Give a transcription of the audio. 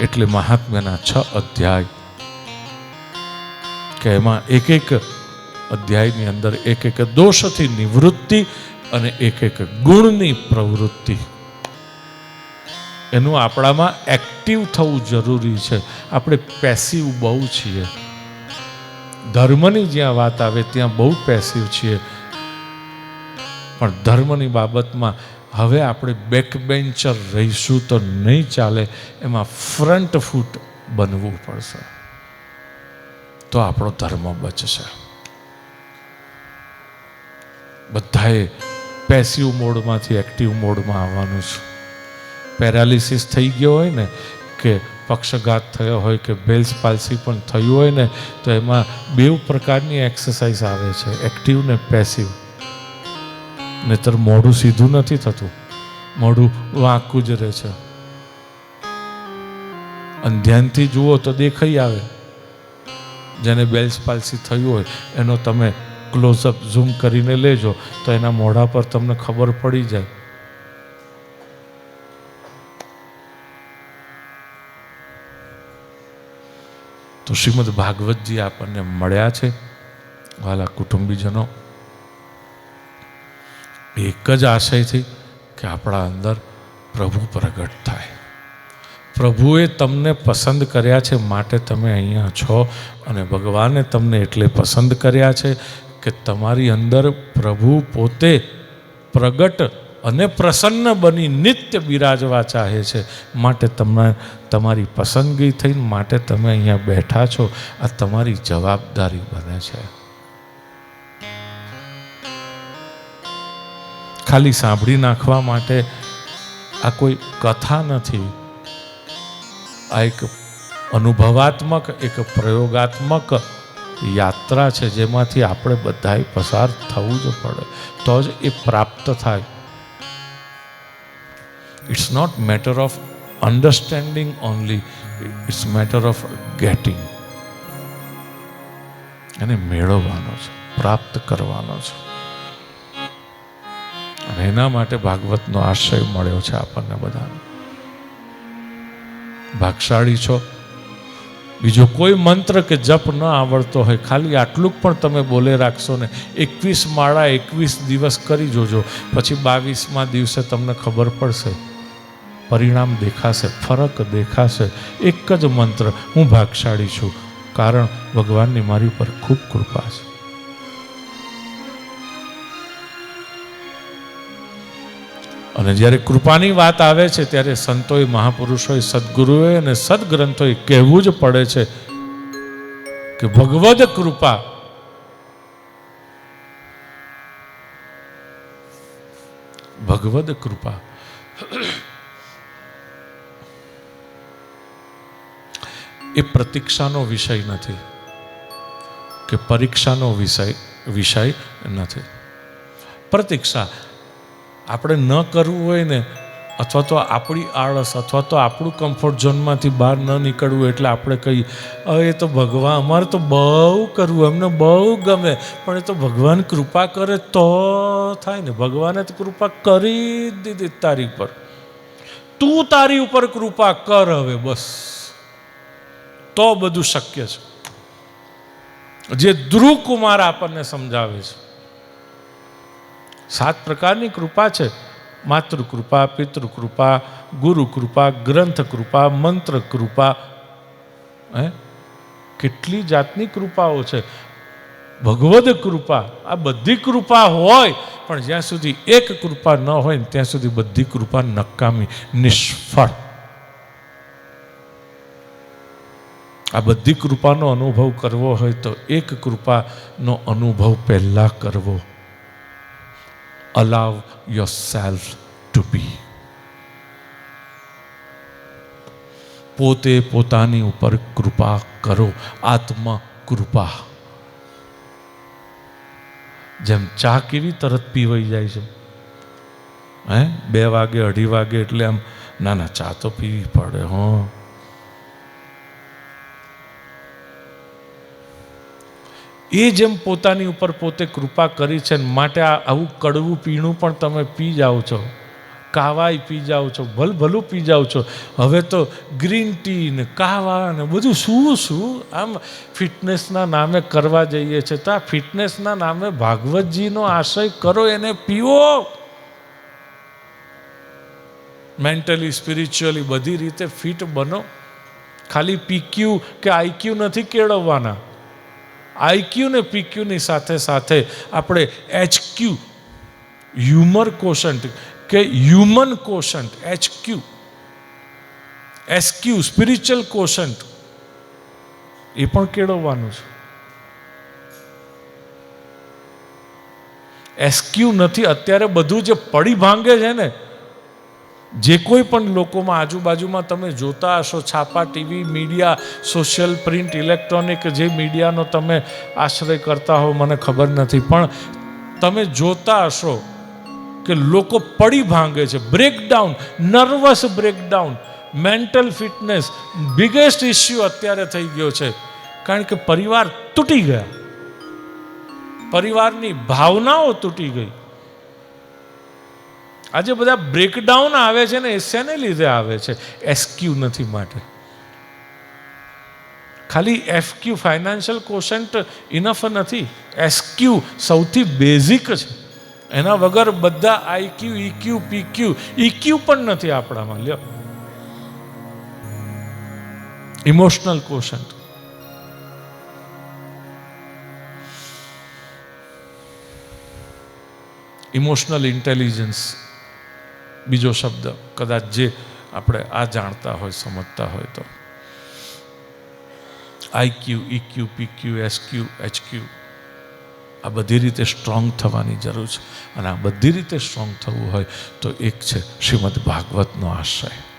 એટલે મહાત્મ્યના છ અધ્યાય. કે એમાં એક એક અધ્યાયની અંદર એક એક દોષથી નિવૃત્તિ અને એક એક ગુણની પ્રવૃત્તિ. એનું આપણામાં એક્ટિવ થવું જરૂરી છે. આપણે પેસિવ બહુ છીએ. ધર્મની જ્યાં વાત આવે, ત્યાં બહુ પેસિવ છીએ. પણ ધર્મની બાબતમાં હવે આપણે બેક બેન્ચર રહીશું તો નહીં ચાલે, એમાં ફ્રન્ટ ફૂટ બનવું પડશે. તો આપણો ધર્મ બચશે. બધાએ પેસિવ મોડમાંથી એક્ટિવ મોડમાં આવવાનું છે. પેરાલિસિસ થઈ ગયો હોય ને, કે પક્ષઘાત થયો હોય, કે બેલ્સ પાલ્સી પણ થયું હોય ને, તો એમાં બે પ્રકારની એક્સરસાઇઝ આવે છે. એક્ટિવ ને પેસિવ નહીતર મોઢું સીધું નથી થતું. મોઢું વાંકું જ રહે છે. અને ધ્યાનથી જુઓ તો દેખાઈ આવે. જેને બેલ્સ પાલસી થયું હોય, એનો તમે ક્લોઝઅપ ઝૂમ કરીને લેજો, તો એના મોઢા પર તમને ખબર પડી જાય. તો શ્રીમદ ભાગવતજી આપણને મળ્યા છે. વાલા કુટુંબીજનો. એક જ આશયથી કે આપણા અંદર પ્રભુ પ્રગટ થાય. પ્રભુએ તમને પસંદ કર્યા છે માટે તમે અહીંયા છો અને ભગવાને તમને એટલે પસંદ કર્યા છે કે તમારી અંદર પ્રભુ પોતે પ્રગટ અને પ્રસન્ન બની નિત્ય બિરાજવા ચાહે છે. માટે તમને તમારી પસંદગી થઈને માટે તમે અહીંયા બેઠા છો. આ તમારી જવાબદારી બને છે. ખાલી સાંભળી નાખવા માટે આ કોઈ કથા નથી. આ એક અનુભવાત્મક, એક પ્રયોગાત્મક યાત્રા છે જેમાંથી આપણે બધાએ પસાર થવું જ પડે. તો જ એ પ્રાપ્ત થાય. It's not matter of understanding only it's matter of getting એને મેળવવાનો છે, પ્રાપ્ત કરવાનો છે. એના માટે ભાગવતનો આશ્રય મળ્યો છે આપણને બધાને. ભાગશાળી છો. બીજો કોઈ મંત્ર કે જપ ન આવડતો હોય, ખાલી આટલું જ પણ તમે બોલે રાખશો ને, એકવીસ માળા એકવીસ દિવસ કરી જોજો. પછી બાવીસમાં દિવસે તમને ખબર પડશે. પરિણામ દેખાશે, ફરક દેખાશે. એક જ મંત્ર, હું ભાગશાળી છું. કારણ ભગવાનની મારી ઉપર ખૂબ કૃપા છે. અને જ્યારે કૃપાની વાત આવે છે, ત્યારે સંતોએ મહાપુરુષોએ સદગુરુએ અને સદગ્રંથોએ કહેવું જ પડે છે કે ભગવદ કૃપા ભગવદ કૃપા. એ પ્રતીક્ષાનો વિષય નથી કે પરીક્ષાનો વિષય વિષય નથી. પ્રતીક્ષા આપણે ન કરવું હોય ને, અથવા તો આપણી આળસ, અથવા તો આપણું કમ્ફર્ટ ઝોનમાંથી બહાર ન નીકળવું એટલે આપણે કહીએ એ તો ભગવાન, અમારે તો બહુ કરવું, અમને બહુ ગમે, પણ એ તો ભગવાન કૃપા કરે તો થાય ને. ભગવાને તો કૃપા કરી જ દીધી તારી પર તું તારી ઉપર કૃપા કર હવે, બસ. તો બધું શક્ય છે. જે ધ્રુવ કુમાર આપણને સમજાવે છે. સાત પ્રકારની કૃપા છે. માતૃ કૃપા, પિતૃ કૃપા, ગુરુ કૃપા, ગ્રંથ કૃપા, મંત્ર કૃપા. હે? કેટલી જાતની કૃપાઓ છે. ભગવદ કૃપા, આ બધી કૃપા હોય, પણ જ્યાં સુધી એક કૃપા ન હોય ને ત્યાં સુધી બધી કૃપા નકામી, નિષ્ફળ. આ બધી કૃપાનો અનુભવ કરવો હોય તો એક કૃપાનો અનુભવ પહેલાં કરવો. Allow yourself to be. પોતે પોતાની ઉપર કૃપા કરો, આત્મ કૃપા. જેમ ચા કેવી તરત પીવાઈ જાય છે? હે? બે વાગે, અઢી વાગે એટલે આમ, ના ના, ચા તો પીવી પડે, હો. એ જેમ પોતાની ઉપર પોતે કૃપા કરી છે માટે આવું કડવું પીણું પણ તમે પી જાઓ છો. કાવાય પી જાઓ છો ભલ ભલું પી જાઓ છો. હવે તો ગ્રીન ટી ને કાવા ને બધું શું શું? આમ ફિટનેસના નામે કરવા જઈએ છે તો આ ફિટનેસના નામે ભાગવતજીનો આશય કરો, એને પીવો. મેન્ટલી સ્પિરિચ્યુઅલી બધી રીતે ફિટ બનો. ખાલી પીક્યુ કે આઈક્યુ નથી કેળવવાના. આઈક્યુ ને પીક્યુની સાથે સાથે આપણે એચક્યુ હ્યુમર કોશન્ટ કે human quotient HQ SQ spiritual quotient એ પણ કેળવવાનું છે. એસક્યુ નથી, અત્યારે બધું જે પડી ભાંગે છે ને જે કોઈ પણ લોકોમાં આજુબાજુમાં તમે જોતા હશો, છાપા TV, media, social print, electronic જે મીડિયાનો તમે આશ્રય કરતા હો, મને ખબર નથી. પણ તમે જોતા હશો કે લોકો પડી ભાંગે છે. Breakdown nervous breakdown mental fitness biggest issue અત્યારે થઈ ગયો છે. કારણ કે પરિવાર તૂટી ગયા. પરિવારની ભાવનાઓ તૂટી ગઈ. આજે બધા બ્રેકડાઉન આવે છે ને એ લીધે આવે છે. એસક્યુ નથી માટે. ખાલી એફક્યુ ફાઇનાન્શિયલ કોશન્ટ ઇનફ નથી. એસક્યુ સૌથી બેઝિક છે. એના વગર બધા આઈક્યુ ઇક્યુ પીક્યુ ઇક્યુ પણ નથી આપણામાં. લ્યો. ઇમોશનલ કોશન્ટ ઇમોશનલ ઇન્ટેલિજન્સ બીજો શબ્દ, કદાચ જે આપણે આ જાણતા હોય, સમજતા હોય તો. IQ EQ PQ SQ HQ આ બધી રીતે સ્ટ્રોંગ થવાની જરૂર છે. અને આ બધી રીતે સ્ટ્રોંગ થવું હોય તો એક છે શ્રીમદ ભાગવતનો આશય.